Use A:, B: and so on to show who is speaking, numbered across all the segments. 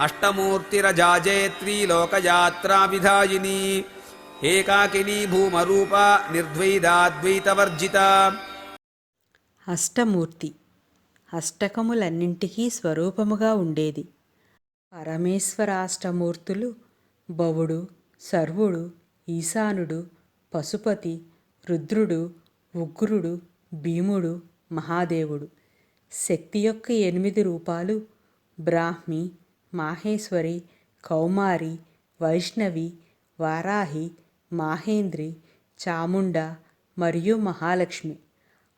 A: అష్టమూర్తిరజాజేత్రీ లోకయాత్రా విధాయిని ఏకాకిని భూమరూప నిర్ద్వైదాద్వైతవర్జిత
B: అష్టమూర్తి అష్టకములన్నింటికీ స్వరూపముగా ఉండేది. పరమేశ్వరాష్టమూర్తులు భవుడు సర్వుడు ఈశానుడు పశుపతి రుద్రుడు ఉగ్రుడు భీముడు మహాదేవుడు. శక్తి యొక్క ఎనిమిది రూపాలు బ్రాహ్మి మాహేశ్వరి కౌమారి వైష్ణవి వారాహి మాహేంద్రి చాముండ మరియు మహాలక్ష్మి.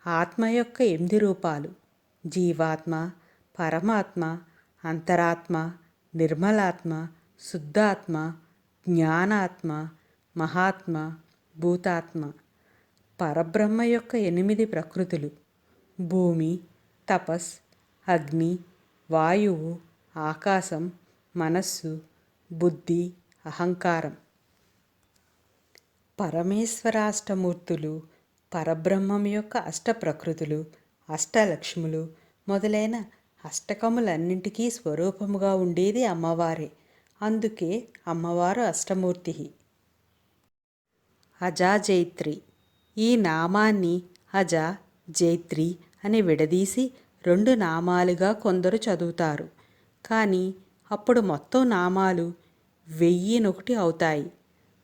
B: ఆత్మ యొక్క ఎనిమిది రూపాలు. జీవాత్మ పరమాత్మ అంతరాత్మ నిర్మలాత్మ శుద్ధాత్మ జ్ఞానాత్మ మహాత్మ భూతాత్మ. పరబ్రహ్మ యొక్క ఎనిమిది ప్రకృతులు. భూమి తపస్ అగ్ని వాయువు ఆకాశం మనస్సు బుద్ధి అహంకారం. పరమేశ్వరాష్టమూర్తులు పరబ్రహ్మం యొక్క అష్ట ప్రకృతులు అష్టలక్ష్ములు మొదలైన అష్టకములన్నింటికీ స్వరూపముగా ఉండేది అమ్మవారే. అందుకే అమ్మవారు అష్టమూర్తి. అజాజైత్రి. ఈ నామాన్ని అజ జైత్రి అని విడదీసి రెండు నామాలుగా కొందరు చదువుతారు. కానీ అప్పుడు మొత్తం నామాలు వెయ్యినొకటి అవుతాయి.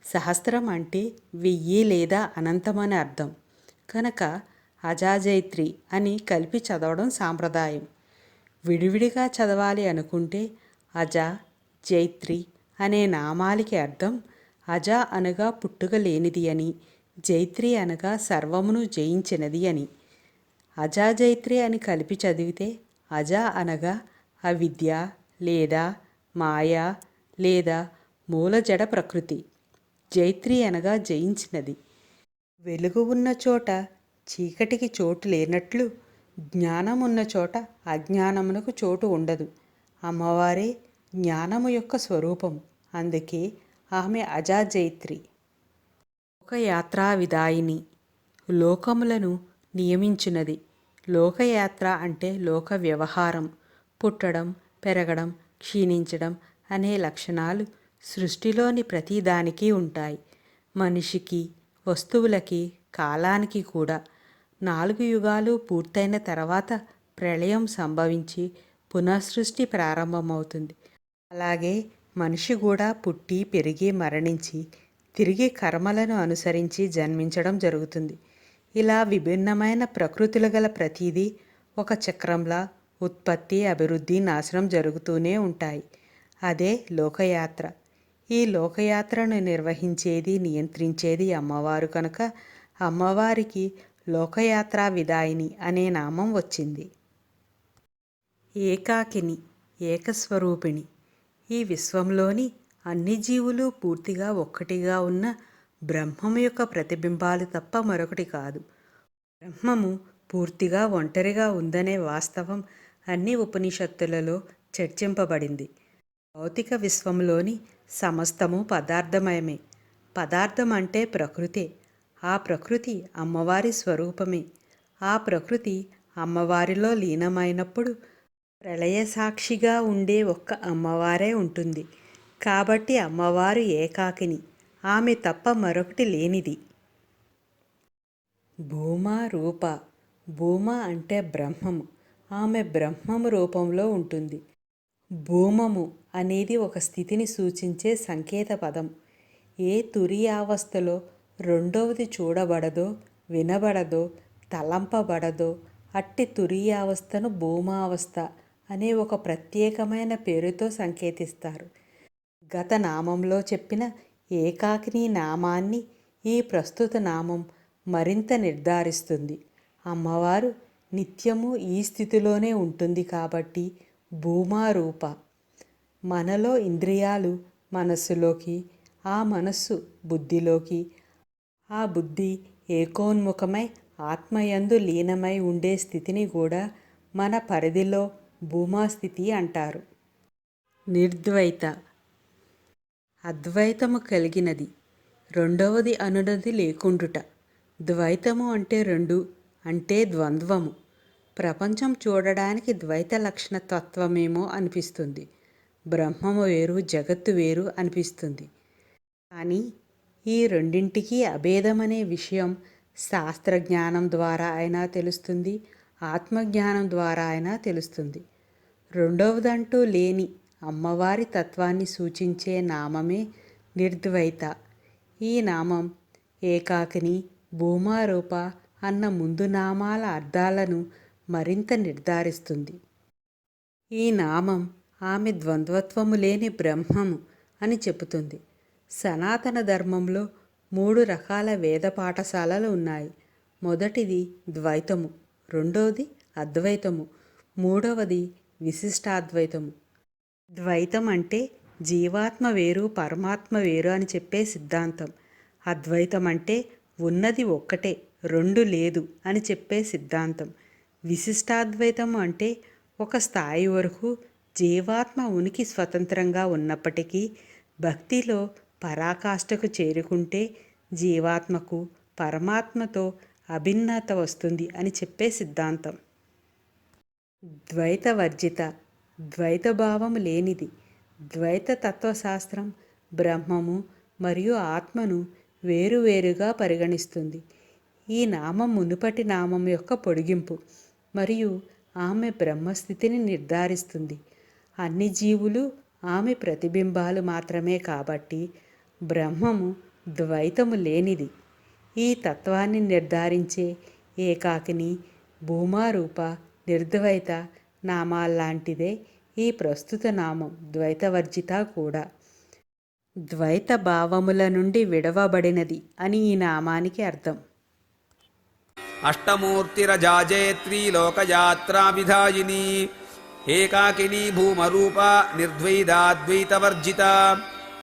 B: సహస్రం అంటే వెయ్యి లేదా అనంతమని అర్థం. కనుక అజాజైత్రి అని కలిపి చదవడం సాంప్రదాయం. విడివిడిగా చదవాలి అనుకుంటే అజ జైత్రి అనే నామాలకి అర్థం అజ అనగా పుట్టుక లేనిది అని జైత్రి అనగా సర్వమును జయించినది అని. అజాజైత్రి అని కలిపి చదివితే అజ అనగా అవిద్య లేదా మాయ లేదా మూలజడ ప్రకృతి. జైత్రి అనగా జయించినది. వెలుగు ఉన్న చోట చీకటికి చోటు లేనట్లు జ్ఞానం ఉన్న చోట అజ్ఞానమునకు చోటు ఉండదు. అమ్మవారే జ్ఞానము యొక్క స్వరూపం. అందుకే ఆమె అజాజైత్రి. ఒక యాత్రా విదాయిని లోకములను నియమించినది. లోకయాత్ర అంటే లోక వ్యవహారం. పుట్టడం పెరగడం క్షీణించడం అనే లక్షణాలు సృష్టిలోని ప్రతిదానికి ఉంటాయి. మనిషికి వస్తువులకి కాలానికి కూడా. నాలుగు యుగాలు పూర్తయిన తర్వాత ప్రళయం సంభవించి పునఃసృష్టి ప్రారంభమవుతుంది. అలాగే మనిషి కూడా పుట్టి పెరిగి మరణించి తిరిగి కర్మలను అనుసరించి జన్మించడం జరుగుతుంది. ఇలా విభిన్నమైన ప్రకృతులు గల ప్రతిదీ ఒక చక్రంలా ఉత్పత్తి అభివృద్ధి నాశనం జరుగుతూనే ఉంటాయి. అదే లోకయాత్ర. ఈ లోకయాత్రను నిర్వహించేది నియంత్రించేది అమ్మవారు కనుక అమ్మవారికి లోకయాత్రా విదాయిని అనే నామం వచ్చింది. ఏకాకిని ఏకస్వరూపిణి. ఈ విశ్వంలోని అన్ని జీవులు పూర్తిగా ఒక్కటిగా ఉన్న బ్రహ్మం యొక్క ప్రతిబింబాలు తప్ప మరొకటి కాదు. బ్రహ్మము పూర్తిగా ఒంటరిగా ఉందనే వాస్తవం అన్ని ఉపనిషత్తులలో చర్చింపబడింది. భౌతిక విశ్వంలోని సమస్తము పదార్థమయమే. పదార్థం అంటే ప్రకృతే. ఆ ప్రకృతి అమ్మవారి స్వరూపమే. ఆ ప్రకృతి అమ్మవారిలో లీనమైనప్పుడు ప్రళయ సాక్షిగా ఉండే ఒక్క అమ్మవారే ఉంటుంది. కాబట్టి అమ్మవారు ఏకాకిని. ఆమె తప్ప మరొకటి లేనిది. భూమా రూప. భూమ అంటే బ్రహ్మము. ఆమె బ్రహ్మము రూపంలో ఉంటుంది. భూమము అనేది ఒక స్థితిని సూచించే సంకేత పదం. ఏ తురియావస్థలో రెండవది చూడబడదో వినబడదో తలంపబడదో అట్టి తురియావస్థను భూమావస్థ అనే ఒక ప్రత్యేకమైన పేరుతో సంకేతిస్తారు. గత నామంలో చెప్పిన ఏకాకిని నామాన్ని ఈ ప్రస్తుత నామం మరింత నిర్ధారిస్తుంది. అమ్మవారు నిత్యము ఈ స్థితిలోనే ఉంటుంది కాబట్టి భూమారూప. మనలో ఇంద్రియాలు మనస్సులోకి ఆ మనస్సు బుద్ధిలోకి. ఆ బుద్ధి ఏకోన్ముఖమై ఆత్మయందు లీనమై ఉండే స్థితిని కూడా మన పరిధిలో భూమాస్థితి అంటారు. నిర్ద్వైత. అద్వైతము కలిగినది. రెండవది అనునది లేకుండుట. ద్వైతము అంటే రెండు అంటే ద్వంద్వము. ప్రపంచం చూడడానికి ద్వైత లక్షణ తత్వమేమో అనిపిస్తుంది. బ్రహ్మము వేరు జగత్తు వేరు అనిపిస్తుంది. కానీ ఈ రెండింటికి అభేదమనే విషయం శాస్త్రజ్ఞానం ద్వారా అయినా తెలుస్తుంది ఆత్మజ్ఞానం ద్వారా అయినా తెలుస్తుంది. రెండవదంటూ లేని అమ్మవారి తత్వాన్ని సూచించే నామమే నిర్ద్వైత. ఈ నామం ఏకాకిని భూమారూప అన్న ముందు నామాల అర్థాలను మరింత నిర్ధారిస్తుంది. ఈ నామం ఆమె ద్వంద్వత్వము లేని బ్రహ్మము అని చెబుతుంది. సనాతన ధర్మంలో మూడు రకాల వేద పాఠశాలలు ఉన్నాయి. మొదటిది ద్వైతము రెండవది అద్వైతము మూడవది విశిష్టాద్వైతము. ద్వైతం అంటే జీవాత్మ వేరు పరమాత్మ వేరు అని చెప్పే సిద్ధాంతం. అద్వైతం అంటే ఉన్నది ఒక్కటే. రెండు లేదు అని చెప్పే సిద్ధాంతం. విశిష్టాద్వైతం అంటే ఒక స్థాయి వరకు జీవాత్మ ఉనికి స్వతంత్రంగా ఉన్నప్పటికీ భక్తిలో పరాకాష్ఠకు చేరుకుంటే జీవాత్మకు పరమాత్మతో అభిన్నత వస్తుంది అని చెప్పే సిద్ధాంతం. ద్వైత వర్జిత ద్వైత భావము లేనిది ద్వైత తత్వశాస్త్రం బ్రహ్మము మరియు ఆత్మను వేరువేరుగా పరిగణిస్తుంది. ఈ నామం మునుపటి నామం యొక్క పొడిగింపు మరియు ఆమె బ్రహ్మస్థితిని నిర్ధారిస్తుంది. అన్ని జీవులు ఆమె ప్రతిబింబాలు మాత్రమే కాబట్టి బ్రహ్మము ద్వైతము లేనిది. ఈ తత్వాన్ని నిర్ధారించే ఏకాకిని భూమారూప నిర్ద్వైత నామాల్లాంటిదే ఈ ప్రస్తుత నామం ద్వైతవర్జిత కూడా. ద్వైత భావముల నుండి విడవబడినది అని ఈ నామానికి అర్థం.
A: అష్టమూర్తిరజాజేత్రీ లోకయాత్రా విధాయిని ఏకాకిని భూమరూప నిర్ద్వైదాద్వైతవర్జిత